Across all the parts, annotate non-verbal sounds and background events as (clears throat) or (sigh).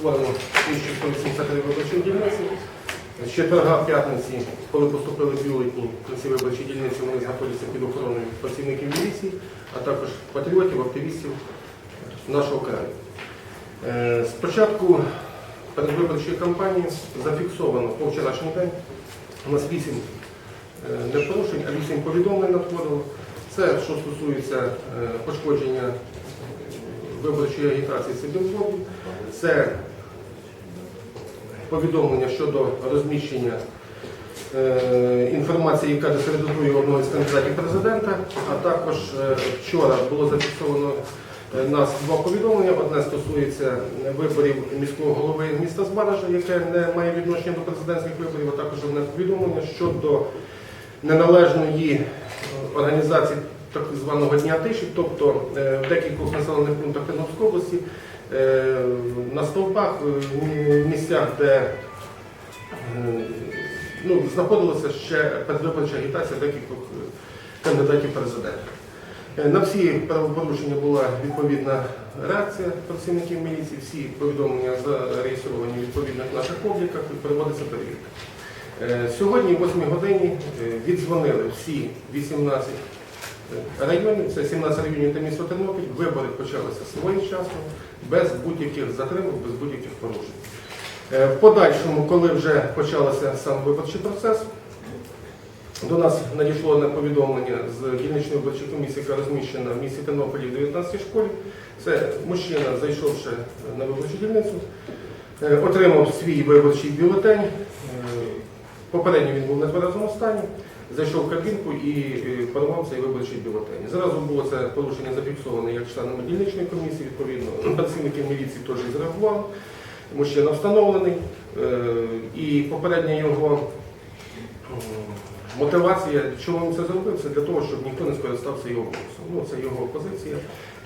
створено 1183 виборчі дільниці. З четверга в п'ятниці, коли поступили бюлетні, ці виборчі дільниці вони знаходяться під охороною працівників міліції, а також патріотів, активістів нашого краю. Е, Спочатку передвиборчої кампанії зафіксовано по вчорашній день у нас 8 е, не порушень, а 8 повідомлень надходило. Це що стосується е, пошкодження виборчої агітації Сибірзлобі, це повідомлення щодо розміщення е, інформації, яка дискредитує одного із кандидатів президента, а також е, вчора було зафіксовано е, нас два повідомлення. Одне стосується виборів міського голови міста Збаража, яке не має відношення до президентських виборів, а також одне повідомлення щодо неналежної організації так званого дня тиші, тобто е, в декількох населених пунктах Тернопільської області е, на стовпах, е, в місцях, де е, ну, знаходилася ще передвиборча агітація декількох е, кандидатів президента. Е, На всі правопорушення була відповідна реакція працівників міліції, всі повідомлення зареєстровані в відповідних наших обліках і проводиться перевірка. Е, Сьогодні, о 8 годині, е, віддзвонили всі 18 районів, це 17 районів та місто Тернопіль. Вибори почалися своєчасно, без будь-яких затримок, без будь-яких порушень. Е, В подальшому, коли вже почався сам виборчий процес, до нас надійшло одне повідомлення з дільничної виборчої комісії, яка розміщена в місті Тернополі в 19 школі. Це мужчина, зайшовши на виборчу дільницю, е, отримав свій виборчий бюлетень. Попередньо він був в нетверезому стані, зайшов в кабінку і е, порвав цей виборчий бюлетень. Зразу було це порушення зафіксоване як членами дільничної комісії, відповідно, працівники міліції теж і зреагували. Мужчина встановлений, е, і попередня його мотивація, чому він це зробив, це для того, щоб ніхто не скористався його голосом. Ну, це його позиція.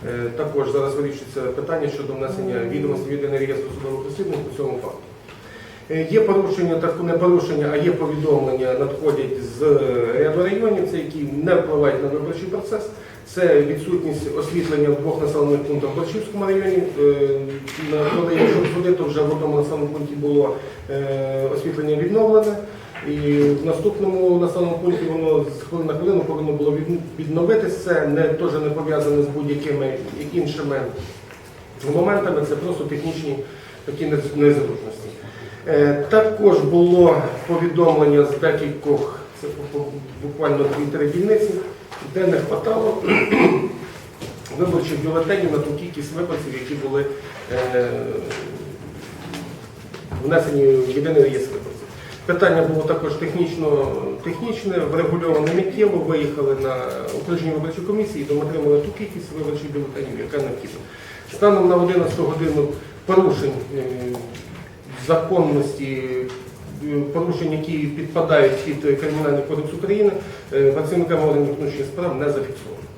Е, Також зараз вирішується питання щодо внесення відомостей від реєстру судових розслідувань по цьому факту. Е, Є порушення, так не порушення, а є повідомлення надходять з ряду районів, це які не впливають на виборчий процес. Це відсутність освітлення в двох населених пунктах в Борщівському районі. Е, Коли якщо суди, то вже в одному населеному пункті було е, освітлення відновлене. І в наступному населеному пункті воно з хвилини на хвилину повинно було від- відновитись. Це не теж не пов'язане з будь-якими іншими моментами, це просто технічні такі нез- незручності. Е, Також було повідомлення з декількох, це буквально дві-три дільниці, де не хватало (clears throat) виборчих бюлетенів на ту кількість виборців, які були е, внесені в єдиний реєстр виборців. Питання було також технічно, технічне, врегульоване миттєво, виїхали на окружні виборчі комісії, і отримали ту кількість виборчих бюлетенів, яка необхідна. Станом на 11 годину порушень е, законності, е, порушень, які підпадають під Кримінальний кодекс України, працівниками органів внутрішніх справ не зафіксовано.